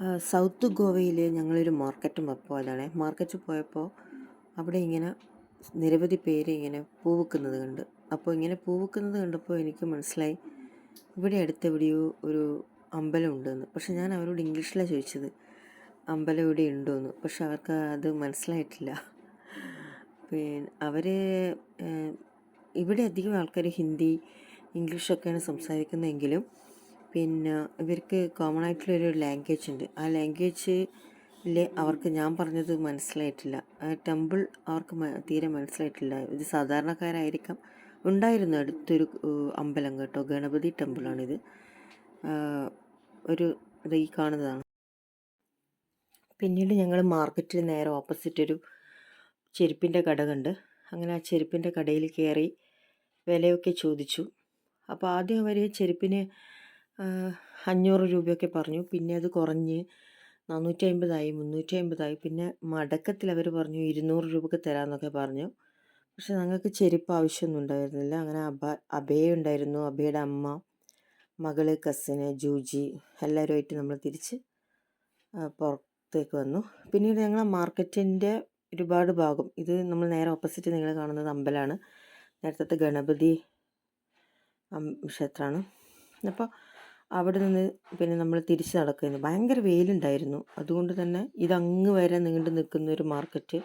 South ഗോവയിൽ ഞങ്ങളൊരു മാർക്കറ്റും പോയതാണേ മാർക്കറ്റിൽ പോയപ്പോൾ അവിടെ ഇങ്ങനെ നിരവധി പേര് ഇങ്ങനെ പൂവിക്കുന്നത് കണ്ട്. അപ്പോൾ ഇങ്ങനെ പൂവിക്കുന്നത് കണ്ടപ്പോൾ എനിക്ക് മനസ്സിലായി ഇവിടെ അടുത്ത് എവിടെയോ ഒരു അമ്പലം ഉണ്ടെന്ന്. പക്ഷെ ഞാൻ അവരോട് ഇംഗ്ലീഷിലാണ് ചോദിച്ചത് അമ്പലം ഇവിടെ ഉണ്ടോ എന്ന് പക്ഷെ അവർക്ക് അത് മനസ്സിലായിട്ടില്ല. പിന്നെ അവർ ഇവിടെ അധികം ആൾക്കാർ ഹിന്ദി ഇംഗ്ലീഷൊക്കെയാണ് സംസാരിക്കുന്നതെങ്കിലും പിന്നെ ഇവർക്ക് കോമൺ ആയിട്ടുള്ളൊരു ലാംഗ്വേജ് ഉണ്ട്. ആ ലാംഗ്വേജിൽ അവർക്ക് ഞാൻ പറഞ്ഞത് മനസ്സിലായിട്ടില്ല. ടെമ്പിൾ അവർക്ക് തീരെ മനസ്സിലായിട്ടില്ല. ഇത് സാധാരണക്കാരായിരിക്കാം. ഉണ്ടായിരുന്നു അടുത്തൊരു അമ്പലം കേട്ടോ. ഗണപതി ടെമ്പിളാണിത് ഒരു ഇത് ഈ കാണുന്നതാണ്. പിന്നീട് ഞങ്ങൾ മാർക്കറ്റിൽ നേരെ ഓപ്പോസിറ്റ് ഒരു ചെരുപ്പിന്റെ കട കണ്ട്. അങ്ങനെ ആ ചെരുപ്പിന്റെ കടയിൽ കയറി വിലയൊക്കെ ചോദിച്ചു. അപ്പോൾ ആദ്യം അവർ ചെരുപ്പിന് അഞ്ഞൂറ് രൂപയൊക്കെ പറഞ്ഞു. പിന്നെ അത് കുറഞ്ഞ് നാനൂറ്റി അമ്പതായി മുന്നൂറ്റി അമ്പതായി പിന്നെ മടക്കത്തിൽ അവർ പറഞ്ഞു ഇരുന്നൂറ് രൂപയ്ക്ക് തരാമെന്നൊക്കെ പറഞ്ഞു. പക്ഷെ ഞങ്ങൾക്ക് ചെരുപ്പ് ആവശ്യമൊന്നും ഉണ്ടായിരുന്നില്ല. അങ്ങനെ അബ അബയ ഉണ്ടായിരുന്നു. അബയുടെ അമ്മ മകൾ കസിന് ജൂജി എല്ലാവരുമായിട്ട് നമ്മൾ തിരിച്ച് പുറത്തേക്ക് വന്നു. പിന്നീട് ഞങ്ങൾ മാർക്കറ്റിന്റെ ഒരുപാട് ഭാഗം ഇത് നമ്മൾ നേരെ ഓപ്പോസിറ്റ് നിങ്ങൾ കാണുന്നത് അമ്പലമാണ്. നേരത്തെ ഗണപതി ക്ഷേത്രമാണ്. അപ്പോൾ അവിടെ നിന്ന് പിന്നെ നമ്മൾ തിരിച്ച് നടക്കുന്നു ഭയങ്കര വെയിലുണ്ടായിരുന്നു. അതുകൊണ്ട് തന്നെ ഇതങ്ങ് വരെ നീണ്ടു നിൽക്കുന്ന ഒരു മാർക്കറ്റ്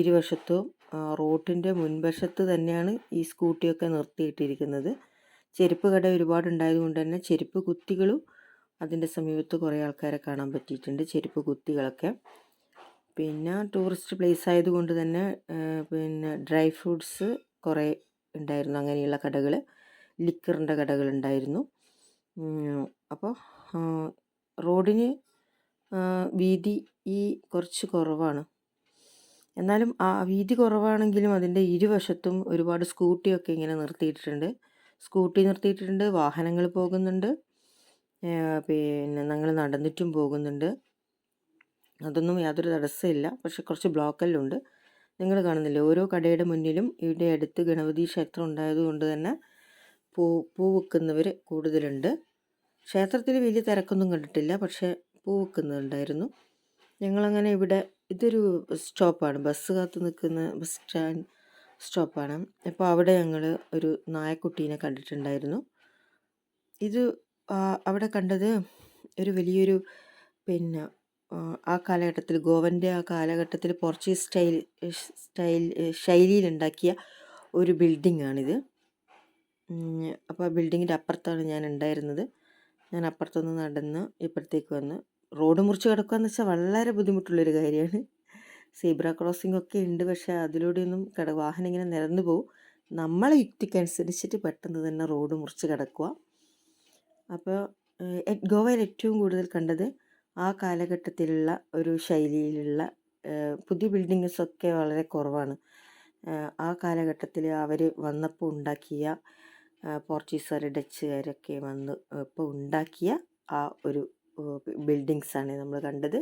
ഇരുവശത്തും റോട്ടിന്റെ മുൻവശത്ത് തന്നെയാണ് ഈ സ്കൂട്ടിയൊക്കെ നിർത്തിയിട്ടിരിക്കുന്നത്. ചെരുപ്പ് കട ഒരുപാട് ഉണ്ടായതുകൊണ്ട് തന്നെ ചെരുപ്പ് കുത്തികളും അതിന്റെ സമീപത്ത് കുറേ ആൾക്കാരെ കാണാൻ പറ്റിയിട്ടുണ്ട് ചെരുപ്പ് കുത്തികളൊക്കെ. പിന്നെ ടൂറിസ്റ്റ് പ്ലേസ് ആയതുകൊണ്ട് തന്നെ പിന്നെ ഡ്രൈ ഫ്രൂട്ട്സ് കുറേ ഉണ്ടായിരുന്നു. അങ്ങനെയുള്ള കടകൾ ലിക്കറിന്റെ കടകളുണ്ടായിരുന്നു അപ്പോൾ റോഡിന് വീതി ഈ കുറച്ച് കുറവാണ്. എന്നാലും ആ വീതി കുറവാണെങ്കിലും അതിന്റെ ഇരുവശത്തും ഒരുപാട് സ്കൂട്ടിയൊക്കെ ഇങ്ങനെ നിർത്തിയിട്ടുണ്ട് സ്കൂട്ടി നിർത്തിയിട്ടുണ്ട് വാഹനങ്ങൾ പോകുന്നുണ്ട് പിന്നെ ഞങ്ങൾ നടന്നിട്ടും പോകുന്നുണ്ട്. അതൊന്നും യാതൊരു തടസ്സമില്ല പക്ഷെ കുറച്ച് ബ്ലോക്കെല്ലാം ഉണ്ട്. നിങ്ങൾ കാണുന്നില്ലേ ഓരോ കടയുടെ മുന്നിലും ഇവിടെ അടുത്ത് ഗണപതി ക്ഷേത്രം ഉണ്ടായതുകൊണ്ട് തന്നെ പൂ പൂ വിൽക്കുന്നവർ കൂടുതലുണ്ട്. ക്ഷേത്രത്തിൽ വലിയ തിരക്കൊന്നും കണ്ടിട്ടില്ല പക്ഷേ പൂ വിൽക്കുന്നുണ്ടായിരുന്നു ഞങ്ങളങ്ങനെ ഇവിടെ ഇതൊരു സ്റ്റോപ്പാണ്. ബസ് കാത്ത് നിൽക്കുന്ന ബസ് സ്റ്റാൻഡ് സ്റ്റോപ്പാണ്. അപ്പോൾ അവിടെ ഞങ്ങൾ ഒരു നായക്കുട്ടീനെ കണ്ടിട്ടുണ്ടായിരുന്നു. ഇത് അവിടെ കണ്ടത് ഒരു വലിയൊരു പിന്നെ ആ, കാലഘട്ടത്തിൽ ഗോവന്റെ ആ കാലഘട്ടത്തിൽ പോർച്ചുഗീസ് സ്റ്റൈൽ സ്റ്റൈൽ ശൈലിയിലുണ്ടാക്കിയ ഒരു ബിൽഡിംഗ് ആണിത് അപ്പോൾ ആ ബിൽഡിങ്ങിന്റെ അപ്പുറത്താണ് ഞാൻ ഉണ്ടായിരുന്നത്. ഞാൻ അപ്പുറത്തുനിന്ന് നടന്ന് ഇപ്പുറത്തേക്ക് വന്ന് റോഡ് മുറിച്ച് കിടക്കുക എന്ന് വെച്ചാൽ വളരെ ബുദ്ധിമുട്ടുള്ളൊരു കാര്യമാണ്. സീബ്ര ക്രോസിംഗ് ഒക്കെ ഉണ്ട് പക്ഷേ അതിലൂടെയൊന്നും കട വാഹനം ഇങ്ങനെ നിരന്നു പോകും നമ്മളെ യുക്തിക്കനുസരിച്ചിട്ട് പെട്ടെന്ന് തന്നെ റോഡ് മുറിച്ച് കിടക്കുക അപ്പോൾ ഗോവയിൽ ഏറ്റവും കൂടുതൽ കണ്ടത് ആ കാലഘട്ടത്തിലുള്ള ഒരു ശൈലിയിലുള്ള പുതിയ ബിൽഡിങ്സ് ഒക്കെ വളരെ കുറവാണ്. ആ കാലഘട്ടത്തിൽ അവർ വന്നപ്പോൾ ഉണ്ടാക്കിയ പോർച്ചുഗീസുകാർ ഡച്ചുകാരൊക്കെ വന്ന് ഇപ്പോൾ ഉണ്ടാക്കിയ ആ ഒരു ബിൽഡിങ്സാണ് നമ്മൾ കണ്ടത്.